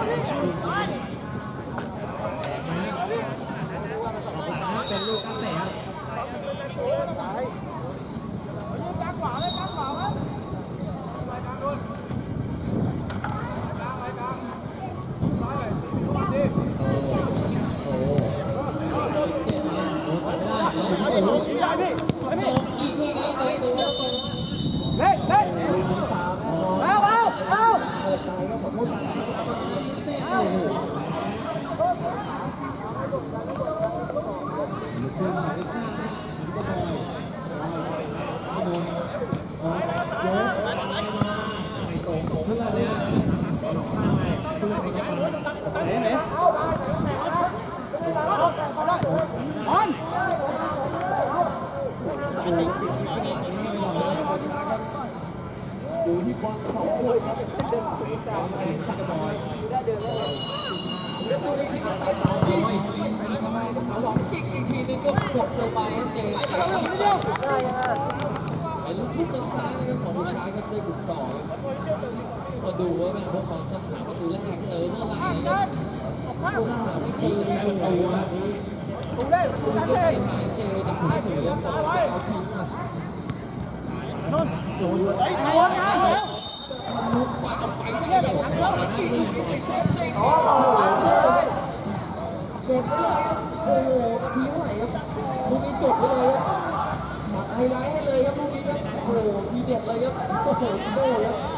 Oh, ถูเล่นถูกันเล่นหายเจดักไม่ถึงเอาทิ้งอะไอ้หัวนะเร็วลุกไปเอาไปไม่ได้ทั้งรอบเลยจบไปเลยโอ้โหทีเท่าไหร่ครับลูกนี้จบไปเลยครับมาไฮไลท์ให้เลยครับลูกนี้ครับโอ้โหทีเด็ดเลยครับโอ้โหโบ้ครับ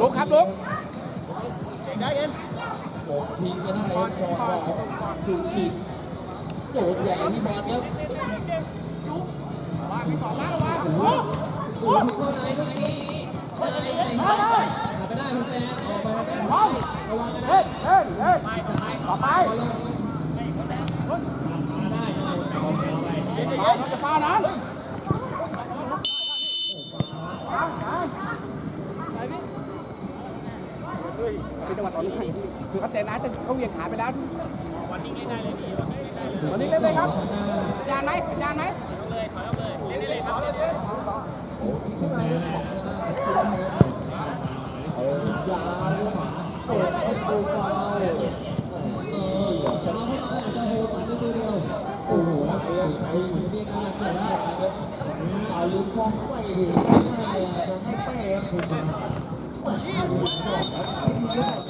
ลุกครับลุกเด็ได้เอ็มโอ้ทีมจะทำอะไรก่อนคือขีดโดดใหญ่ที่บอลเนี้ย คือเขาเตะนัดแต่เขาเหวียงขาไปแล้ววันนี้เล่นได้เลยดีวันนี้เล่นได้เลยวันนี้เล่นเลยครับสัญญาณไหมสัญญาณไหมเอาเลยขอเล้วเลยเล่นเลยเอาเลยครับโอ้โหไอ้ไอ้ที่น่าเกลียดมากครับอายุคงไปดีไม่ได้จะไม่ไปครับ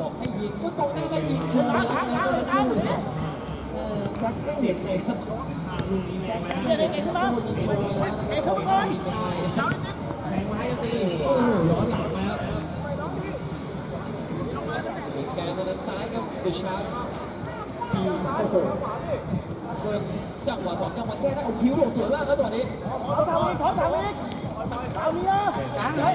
บอกให้ยิงก็ตรงนี้ก็ยิงชนะแล้วนะก็จะพูดเนี่ยเออจักก็เด็ดเลยครับลูกนี้แรงนะเด็ดเด็ดใช่ไหมไอ้ทุกคนแรงไม้ตีโอ้ร้อนหลังมาครับแกนทางซ้ายครับดิชาร์ทีโอ้โหจังหวะสองจังหวะแก้ได้เอาคิ้วลงส่วนล่างแล้วตอนนี้ขาทำอีกขาทำอีกเอาเนี้ยกลางเลย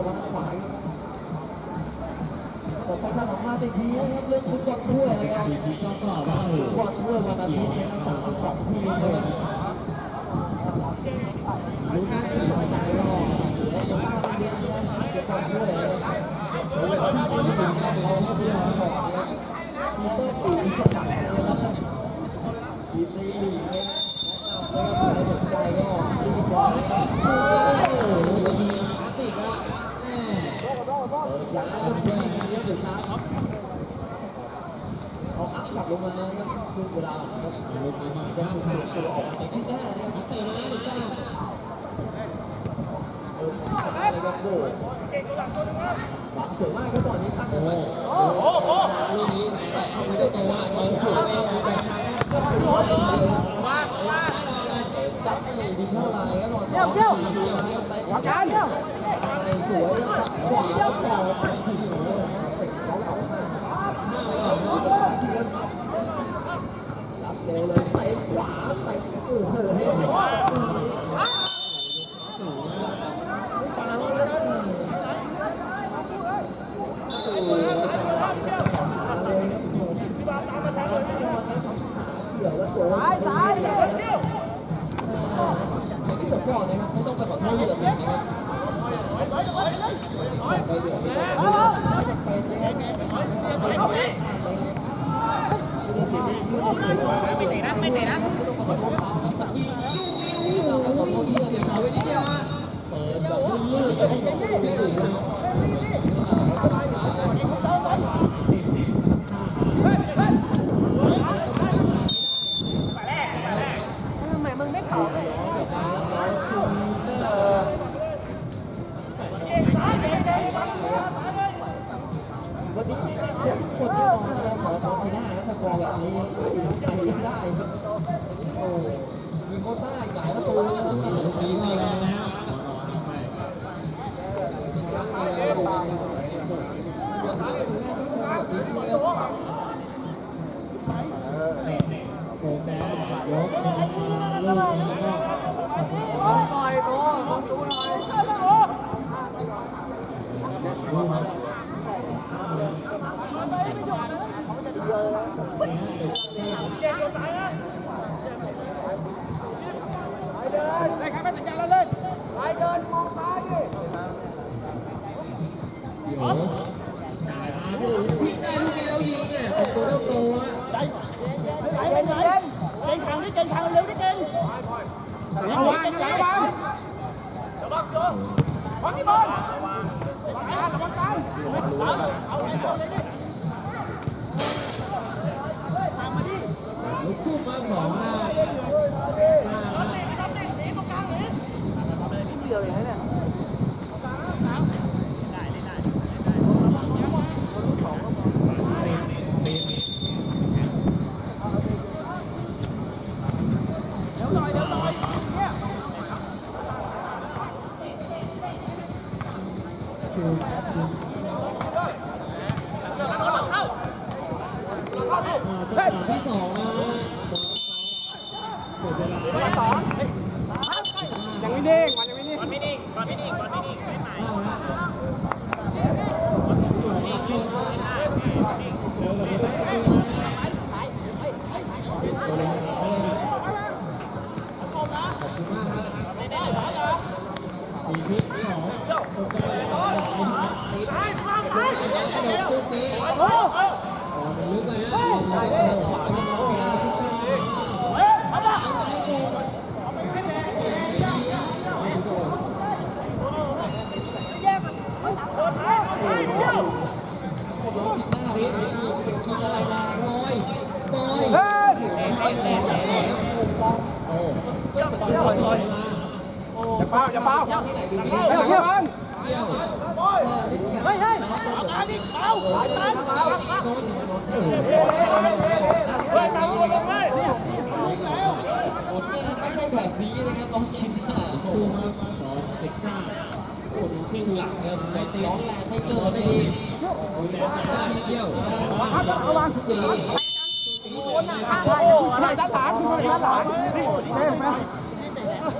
ไม่เกี่ยวกันเลยเขาเกี่ยวเขาเกี่ยวไม่ได้เขาเกี่ยวกันได้ได้ดีผมว่าก็ดีแล้วจับหลังแบบนี้เกิดมองก็เห็นตัวด้านหลังครับโอ้ยเขอกว่าขวาผมาสัมพันธ์อีกทีนะครับเรื่องฟุตบอลถ้วยนะครับว่าฟุตบอลถ้วยวันอาทิตย์นะครับสามสิบสองทีมเลยรู้ไหมสมัยไหนก็เหลืออยู่ห้าวันเดียวนะครับความช่วยเลยโอ้ตอนนี้เราก็พยายามบอกนะมีเตอร์ตีสกัดนะครับทีมในลีกเนี่ยแล้วก็ใครสนใจก็รีบร้อยนะครับโอ้โหดีคลาสสิกอะแม่อยากให้คนดีเยอะสุดครับ เอาอัพกลับลงมาครับคือเวลาครับจะถูกตัวออกมาจากที่หน้านะครับเตะมาหรือจ้าเอออะไรครับโดดหวังสวยมากครับตอนนี้ตั้งเลยโอ้โหลูกนี้แต่เอาไปได้ตัวตอนสวยแล้วแบบจับไม่ดีเท่าไหร่ก็นอนเที่ยวเที่ยวหัวกันเที่ยวสวยขวาแล้วต่อไปทีโอ้โหสองสองห้า รับเร็วเล ไ Sorry. แบบนี้นะครับต้องคิดว่าคู่มาสองสิบห้าคนครึ่งหลังเริ่มไปตะร้องแรงให้เกิดได้ดีดูแลสายได้เที่ยวระวังปีโอ้ยอะไรด้านหลังไรด้านหลังนี่เท่ไหม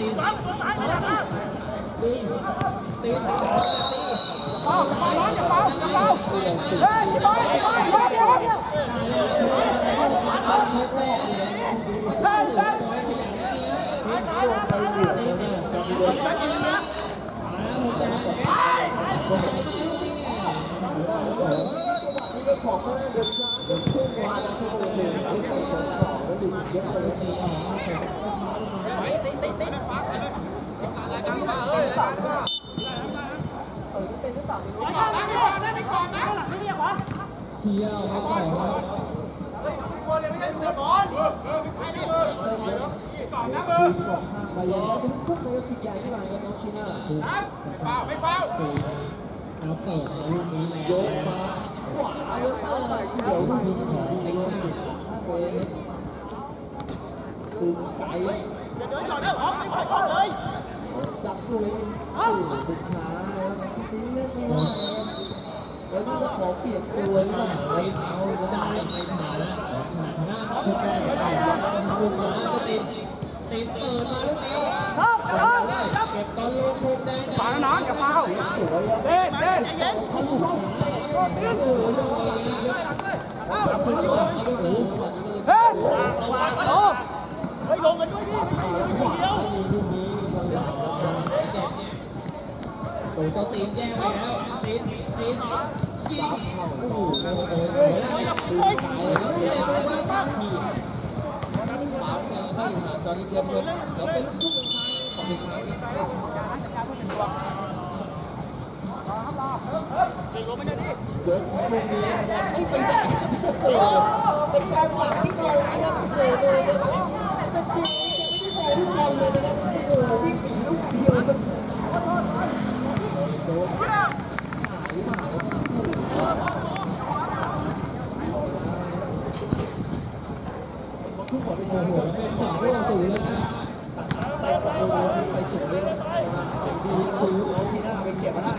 ตีนตีนตีนเที่ยวไม่ต่อครับไปยังเป็นพวกนายกติดใหญ่ที่ไหนน้องชีน่าไม่เฝ้าเราเปิดลูกนี้แล้วโยกมาขวาเยอะเท้าไหนเดี๋ยวลูกนี้ของไอ้คนนี้เป็นคือไก่ จับตัวเองสื่อเป็นช้าแล้วทีนี้เล่นไม่ได้แล้วนี่ก็ขอเปลี่ยนตัวหรือเปล่าไปเอาก็ได้ไม่ผ่านแล้วชนะชนะทุกแรกได้ลูกมาก็ติดติดเปิดมาลูกนี้เก็บตอนลงมุมแดงฝาน้องกับเฝ้าเด่นเด่นเฮ้ย โอ้โอ้ก็ตีนแย่ไปแล้วตีนตีนยิงโอ้โหโอ้โหโอ้โหตายแล้วเตะไปบ้างทีตอนนี้เตรียมเงินแล้วเป็นลูกสุดท้ายของเช้านี้ยกลูกนี้ไม่ไปไหนโอ้โหเป็นการหวังที่กองหลังนะโอ้โหเลยนะครับแต่จริงๆไม่ได้มองลูกบอลเลยนะครับโอ้โหวิ่งหนีลูกเดียวมันทุกคนไปเชียร์หัวเป็นขวาด้วยสูงเลยนะแต่ประตูไปสูงเลยนะ ไปเก็บมาได้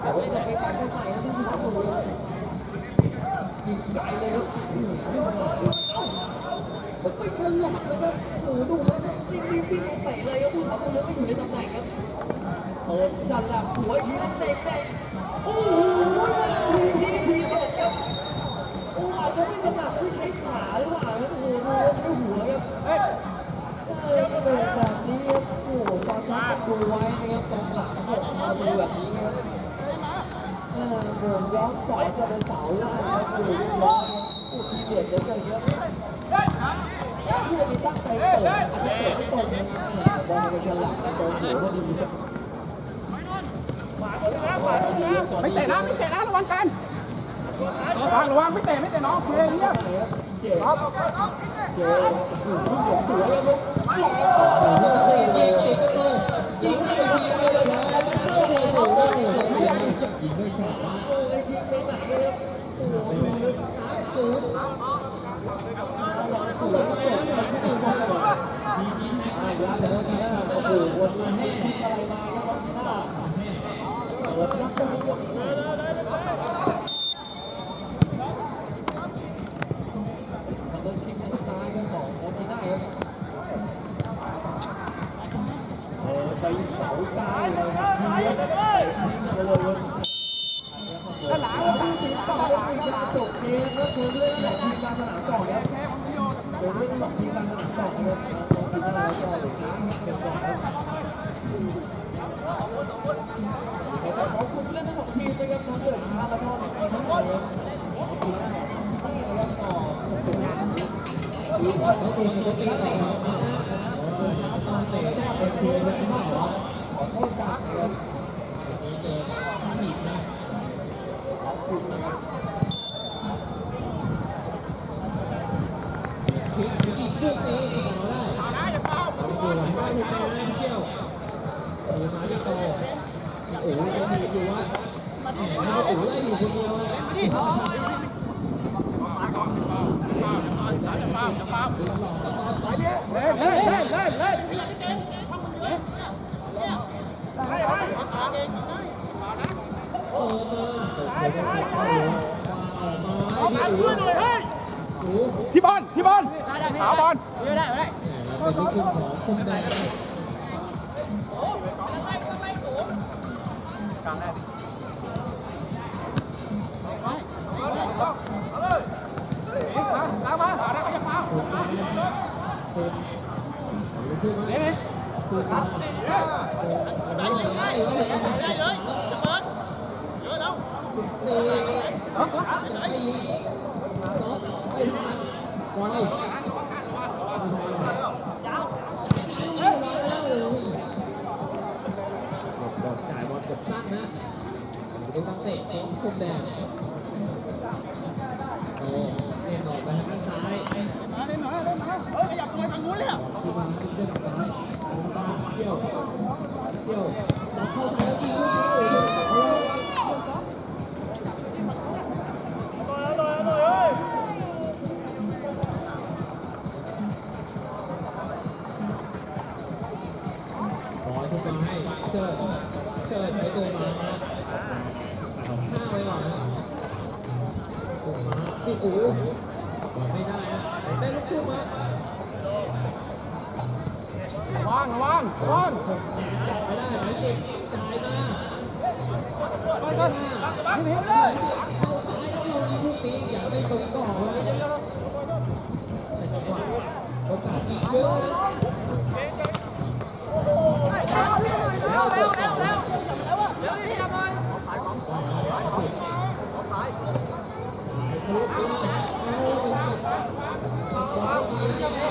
แต่ว่าจะไปตั้งใส่แล้วที่ประ มันไปฉลับนะครับโอ้โหดูแล้ววิ่งวิ่งวิ่งเตะเลยครับผู้สาวก็ยังไม่อยู่ในตำแหน่งครับเปิดฉลับหัวทีนั้นเตะเตะโอ้โหทีทีเด็ดครับโอ้อาจจะไม่ถนัดที่ใช้ขาหรือเปล่าครับโอ้โหใช้หัวครับเฮ้ยเออเปิดแบบนี้ครับโอ้โหตอนช้าดูไว้นะครับตรงหลังผมมาดูแบบนี้ครับเออโดนย้อนสอยจะเป็นเสาได้ครับดูเรียบร้อยครับโอ้ทีเด็ดเหลือเกินครับผู้ ไปตั้งใจเปิดอาจจะเปิดไม่เตะนะไม่เตะนะระวังกันระวังระวังไม่เตะไม่เตะน้องเพลงเยี่ยครับเจ๋อยู่ที่หัวสวยแล้วลูกหลอกก่อนยิงยิงติดประตูยิงไปทีเดีเลยนะโอ้โหสูงได้หนึ่งสองยิงยิงด้ยิงไปไหนครับโอ้โหดูเลยสูงสวยเปิดมาที่ดูบอลก่อนอ่าดี๋ยวเดี๋ยวนะโตัวหลังบ้านถูกใจนเชี่ยวดูมาที่โตโอ้โหยังมีอยู่วะแหมโอ้โหไล่อยู่คนเดียวอะเล่นเล่นเล่นเล่นเล่นโอ้มาโอ้โหเข้าเลยมาช่วยหน่อยเฮ้ยโอ้โหที่บอลที่บอลหาบอลได้ได้ ได้ เป็นลูกทุ่งของคมแดง ตามมาหาได้ก็อย่าเฝ้า คือคือมาเนี่ยคือมาได้เลย เตะของคมแดงโอ้เล่นออยไปทางซ้ายมาเล่นหน่อยเล่นมาเฮ้ยขยับไปทางนู้นเลยอะเที่ยวเที่ยวจับเข้าซ้ายแล้วยิง โอ้โหไม่ได้นะได้ลูกทุ่มาระวังระวังระวังไม่ได้หมายเจ็บจ่ายมาไปก่อนนี่เลยเข้าซ้ายแล้วลงลูกนี้อย่าไปตรงต่อเลยแต่จังหวะโอกาสอีกเยอะ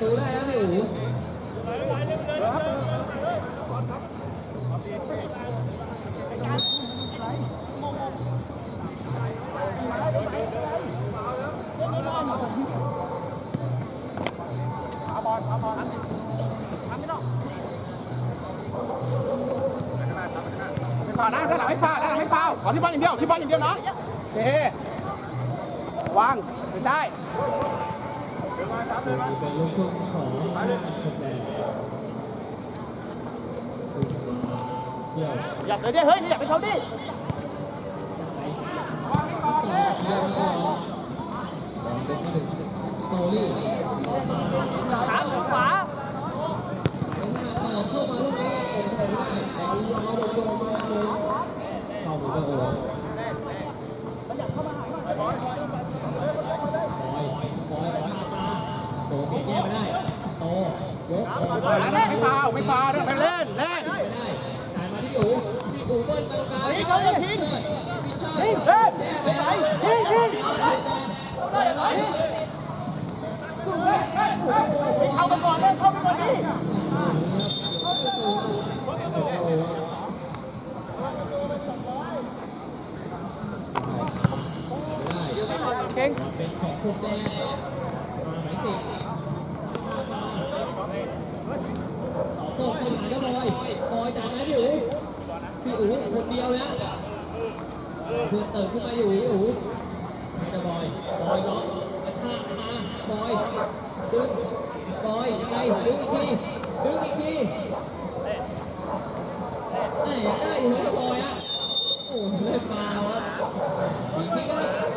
ต่อไปเฮ้ยที่บอลที่บอลพี่อู๋แล้วดีลูกนี้เรียบร้อยโอ้โหสี่ลูกศูนย์นะทำประตูได้แล้วพี่อู๋ไม่พลาดนะด้านหลังไม่พลาดด้านหลังไม่พลาดขอที่บอลอย่างเดียวที่บอลอย่างเดียวนะโอเควางไม่ได้ เป็นลูกทุ่งของคมแดงเดี่ยวอยากเลยดิเฮ้ยอยาก ไปไม่ไม่ได้พลาดไม่พลาดไม่เล่นเล่นไม่ได้จ่ายมาที่อู๋ที่อูเบิ้ลตรงกลางทิ้งเขาเลยทิ้งพี่เชิดทิ้งเฮ้ยไปไหนทิ้งทิ้งเข้ามาก่อนเลยเข้ามาก่อนดิเก่ง เป็นของคุมแดงมาหมายสิบ ต้ไปหาแล้วบอยบอยจ่ายมาพี่อู๋พี่อู๋คนเดียวนะเพื่อนเติมขึ้นมาอยู่พี่อู๋ไม่ได้บอยมากมาบอยดึงบอยยังไงดึงอีกทีดึงอีกทีไอ้ได้อยู่นะบอยอะโอ้โหเลือดมาแล้วอีกทีครับ